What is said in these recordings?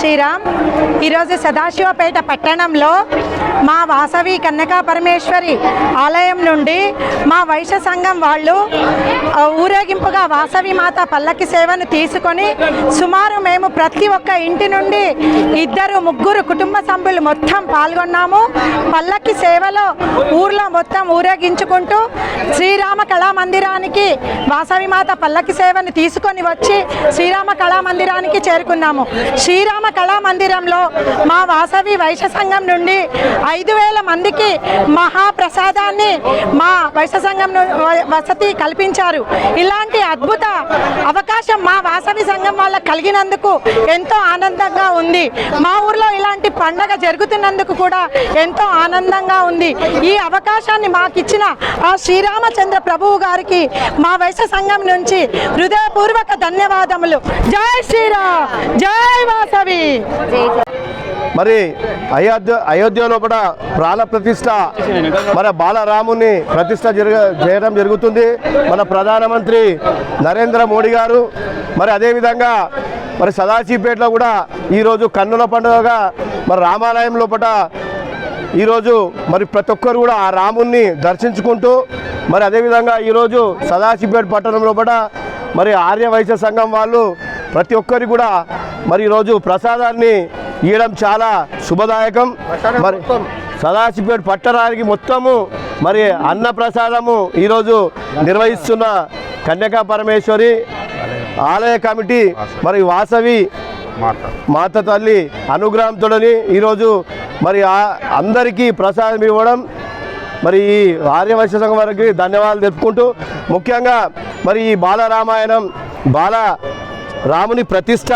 శ్రీరామ్. ఈరోజు సదాశివపేట పట్టణంలో మా వాసవి కన్యకా పరమేశ్వరి ఆలయం నుండి మా వైశ్య సంఘం వాళ్ళు ఊరేగింపుగా వాసవి మాత పల్లకి సేవను తీసుకొని సుమారు మేము ప్రతి ఒక్క ఇంటి నుండి ఇద్దరు ముగ్గురు కుటుంబ సభ్యులు మొత్తం పాల్గొన్నాము. పల్లకి సేవలో ఊర్లో మొత్తం ఊరేగించుకుంటూ శ్రీరామ కళా మందిరానికి వాసవి మాత పల్లకి సేవను తీసుకొని వచ్చి శ్రీరామ కళా మందిరానికి చేరుకున్నాము. శ్రీరామ కళా మందిరంలో మా వాసవి వైశ్య సంఘం నుండి ఐదు వేల మందికి మహాప్రసాదాన్ని మా వైశ్య సంఘం వసతి కల్పించారు. ఇలాంటి అద్భుత అవకాశం మా వాసవి సంఘం వాళ్ళకి కలిగినందుకు ఎంతో ఆనందంగా ఉంది. మా ఊర్లో ఇలాంటి పండగ జరుగుతున్నందుకు కూడా ఎంతో ఆనందంగా ఉంది. ఈ అవకాశాన్ని మాకిచ్చిన ఆ శ్రీరామచంద్ర ప్రభువు గారికి మా వైశ్య సంఘం నుంచి హృదయపూర్వక ధన్యవాదములు. జై శ్రీరామ్! జై వాసవి! మరి అయోధ్య అయోధ్యలో కూడా ప్రాణ ప్రతిష్ట మన బాలరాముని ప్రతిష్ట జరగ చేయడం జరుగుతుంది. మన ప్రధానమంత్రి నరేంద్ర మోడీ గారు మరి అదేవిధంగా మరి సదాశివపేటలో కూడా ఈరోజు కన్నుల పండుగగా మరి రామాలయం లోపల ఈరోజు మరి ప్రతి ఒక్కరు కూడా ఆ రాముణ్ణి దర్శించుకుంటూ మరి అదేవిధంగా ఈరోజు సదాశివపేట పట్టణం లోపల మరి ఆర్య వైశ్య సంఘం వాళ్ళు ప్రతి ఒక్కరికి కూడా మరి ఈరోజు ప్రసాదాన్ని ఇవ్వడం చాలా శుభదాయకం. మరి సదాశివపేట పట్టణానికి మొత్తము మరి అన్న ప్రసాదము ఈరోజు నిర్వహిస్తున్న కన్యకా పరమేశ్వరి ఆలయ కమిటీ మరి వాసవి మాత. తల్లి అనుగ్రహంతోని ఈరోజు మరి అందరికీ ప్రసాదం ఇవ్వడం. మరి ఈ ఆర్యవైశ్య సంఘం వారికి ధన్యవాదాలు తెలుపుకుంటూ ముఖ్యంగా మరి ఈ బాలరామాయణం బాల రాముని ప్రతిష్ట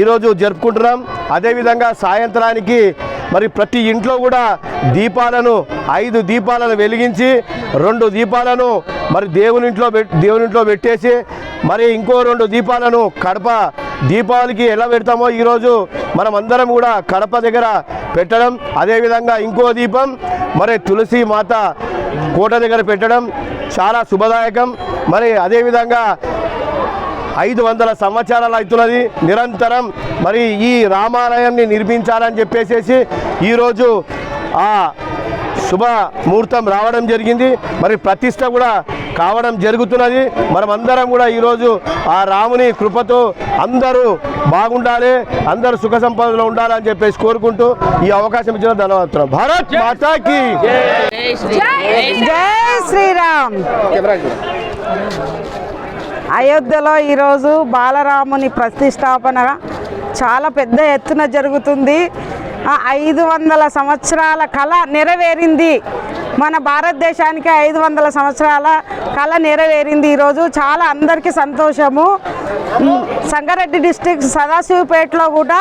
ఈరోజు జరుపుకుంటున్నాం. అదేవిధంగా సాయంత్రానికి మరి ప్రతి ఇంట్లో కూడా దీపాలను ఐదు దీపాలను వెలిగించి రెండు దీపాలను మరి దేవుని ఇంట్లో దేవుని ఇంట్లో పెట్టేసి మరి ఇంకో రెండు దీపాలను కడప దీపావళికి ఎలా పెడతామో ఈరోజు మనం అందరం కూడా కడప దగ్గర పెట్టడం అదేవిధంగా ఇంకో దీపం మరి తులసి మాత కోట దగ్గర పెట్టడం చాలా శుభదాయకం. మరి అదేవిధంగా ఐదు వందల సంవత్సరాలు అవుతున్నది నిరంతరం మరి ఈ రామాలయాన్ని నిర్మించాలని చెప్పేసేసి ఈరోజు ఆ శుభ ముహూర్తం రావడం జరిగింది. మరి ప్రతిష్ట కూడా కావడం జరుగుతున్నది. మనం అందరం కూడా ఈరోజు ఆ రాముని కృపతో అందరూ బాగుండాలి అందరూ సుఖ సంపదలో ఉండాలని చెప్పేసి కోరుకుంటూ ఈ అవకాశం ఇచ్చిన ధన్యవాదాలు. భారత్ మాతాకి జై శ్రీరామ్. అయోధ్యలో ఈరోజు బాలరాముని ప్రతిష్టాపన చాలా పెద్ద ఎత్తున జరుగుతుంది. ఐదు వందల సంవత్సరాల కళ నెరవేరింది. మన భారతదేశానికి ఐదు వందల సంవత్సరాల కళ నెరవేరింది ఈరోజు. చాలా అందరికీ సంతోషము. సంగారెడ్డి డిస్టిక్ సదాశివపేటలో కూడా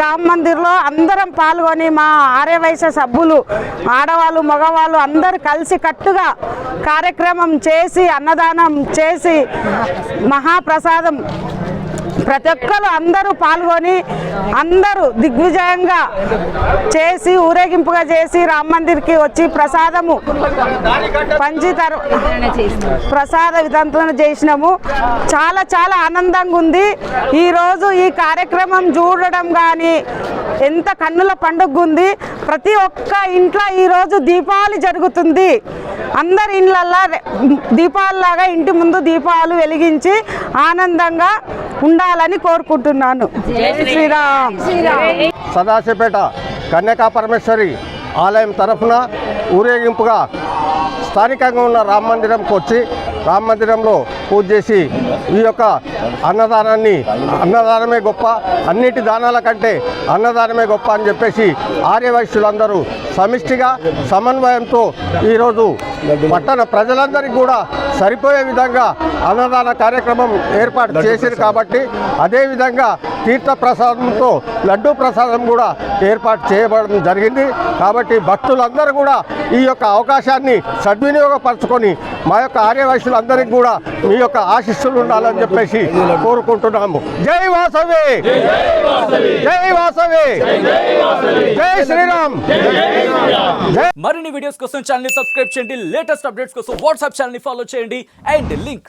రామ్ మందిర్లో అందరం పాల్గొని మా ఆర్యవైశ్య సభ్యులు ఆడవాళ్ళు మగవాళ్ళు అందరూ కలిసి కట్టుగా కార్యక్రమం చేసి అన్నదానం చేసి మహాప్రసాదం ప్రతి ఒక్కరు అందరూ పాల్గొని అందరూ దిగ్విజయంగా చేసి ఊరేగింపుగా చేసి రామ్ మందిర్కి వచ్చి ప్రసాదము పంచి ప్రసాద వితంతులను చేసినాము. చాలా చాలా ఆనందంగా ఉంది. ఈరోజు ఈ కార్యక్రమం చూడడం కానీ ఎంత కన్నుల పండుగ ఉంది. ప్రతి ఒక్క ఇంట్లో ఈరోజు దీపావళి జరుగుతుంది. అందరి ఇళ్ళల్లో దీపాలలాగా ఇంటి ముందు దీపాలు వెలిగించి ఆనందంగా ఉండాలి. ఉండాలని కోరుకుంటున్నాను. జై శ్రీరామ్. సదాశివపేట కన్యకా పరమేశ్వరి ఆలయం తరఫున ఊరేగింపుగా స్థానికంగా ఉన్న రామ మందిరంకి వచ్చి రామ మందిరంలో పూజ చేసి ఈ యొక్క అన్నదానాన్ని అన్నదానమే గొప్ప అన్నిటి దానాల కంటే అన్నదానమే గొప్ప అని చెప్పేసి ఆర్యవైశ్యులందరూ సమిష్టిగా సమన్వయంతో ఈరోజు పట్టణ ప్రజలందరికీ కూడా సరిపోయే విధంగా అన్నదాన కార్యక్రమం ఏర్పాటు చేశారు కాబట్టి అదేవిధంగా తీర్థ ప్రసాదంతో లడ్డూ ప్రసాదం కూడా ఏర్పాటు చేయబడడం జరిగింది. కాబట్టి భక్తులందరూ కూడా ఈ యొక్క అవకాశాన్ని సద్వినియోగపరచుకొని మా యొక్క ఆర్యవైశ్యులందరికీ కూడా మీ యొక్క ఆశీస్సులు ఉండాలని చెప్పేసి కోరుకుంటున్నాము. జై వాసవి! జై వాసవి! జై శ్రీరామ్! జై మరిన్ని వీడియోస్ కోసం ఛానల్ సబ్స్క్రైబ్ చేయండి. లేటెస్ట్ అప్డేట్స్ కోసం వాట్సాప్ ఛానల్ ఫాలో చేయండి. And link